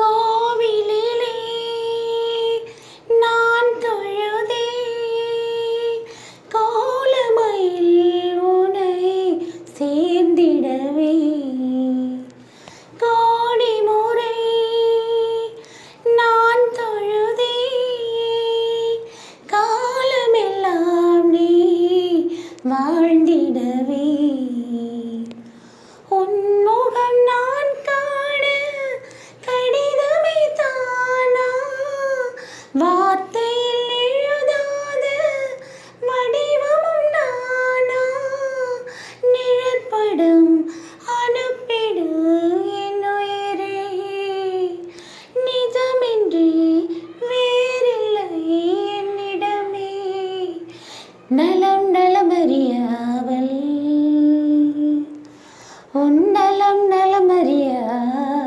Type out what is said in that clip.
கோவிலிலே நான் தொழுதே. கோலமையில் உனை சேர்ந்திடவே. கோடி முறை நான் தொழுதே. காலமெல்லாம் வாழ்ந்திடவே. வார்த்தையில் எழுதாத வடிவமும் நானா? நிழற்படம் அனுப்பிடு என்னுயிரே. நிஜமின்றி வேறில்லை என்னிடமே. நலம் நலமறியாவல் உன்னலம் நலமறியா